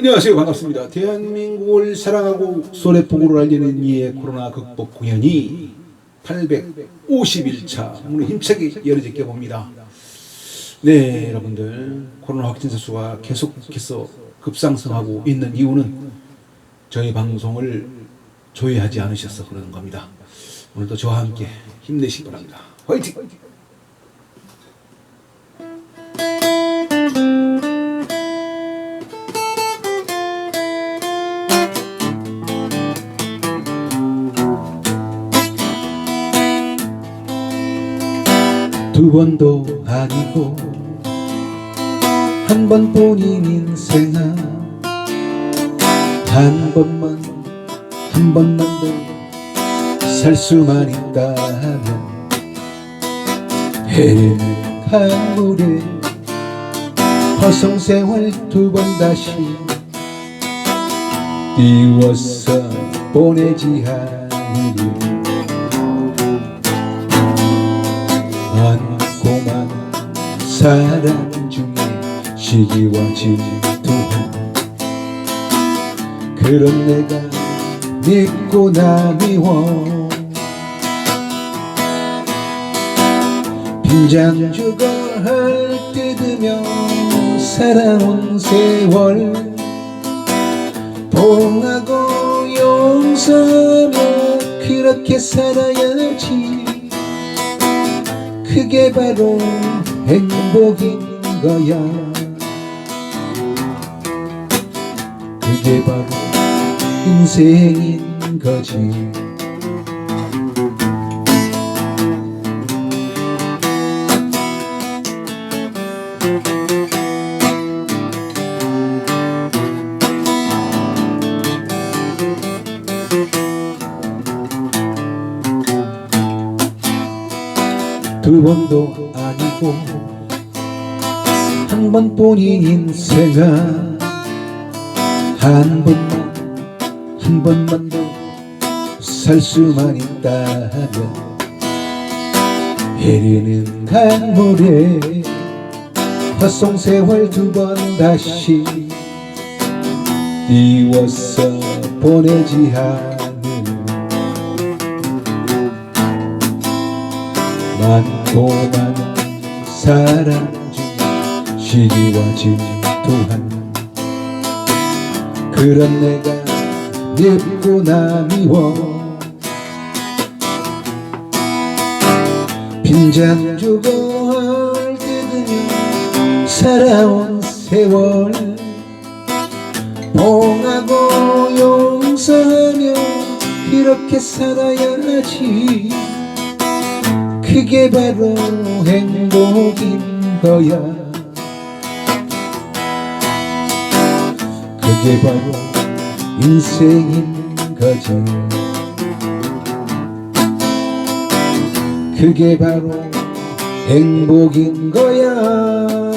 안녕하세요. 반갑습니다. 대한민국을 사랑하고 소래폭으로 알리는 이의 코로나 극복 공연이 851차 문을 힘차게 열어질게 봅니다. 네, 여러분들 코로나 확진자 수가 계속해서 급상승하고 있는 이유는 저희 방송을 조회하지 않으셔서 그러는 겁니다. 오늘도 저와 함께 힘내시기 바랍니다. 화이팅! 두 번도 아니고 한 번뿐인 인생아. 한 번만 한 번만 더 살 수만 있다면 해는 강물에 허송세월 두 번 다시 띄워서 보내지 않으리 사랑 중에 시기와 질투한 그런 내가 믿고 나 미워. 빈장 주거 할 뜯으며 살아온 세월 봉하고 용서하며 그렇게 살아야지. 그게 바로 행복인 거야. 그게 바로 인생인 거지. 두 번도 아니고 한 번뿐인 인생아 한 번만 한 번만 더 살 수만 있다면 흐르는 강물에 헛송세월 두 번 다시 띄워서 보내지 않는 많고 많은 사랑 중 시기와 질투한 그런 내가 밉고 나 미워 빈잔 할 뜯으며 살아온 세월 봉하고 용서하며 이렇게 살아야지 그게 바로 행복인 거야. 그게 바로 인생인 거지. 그게 바로 행복인 거야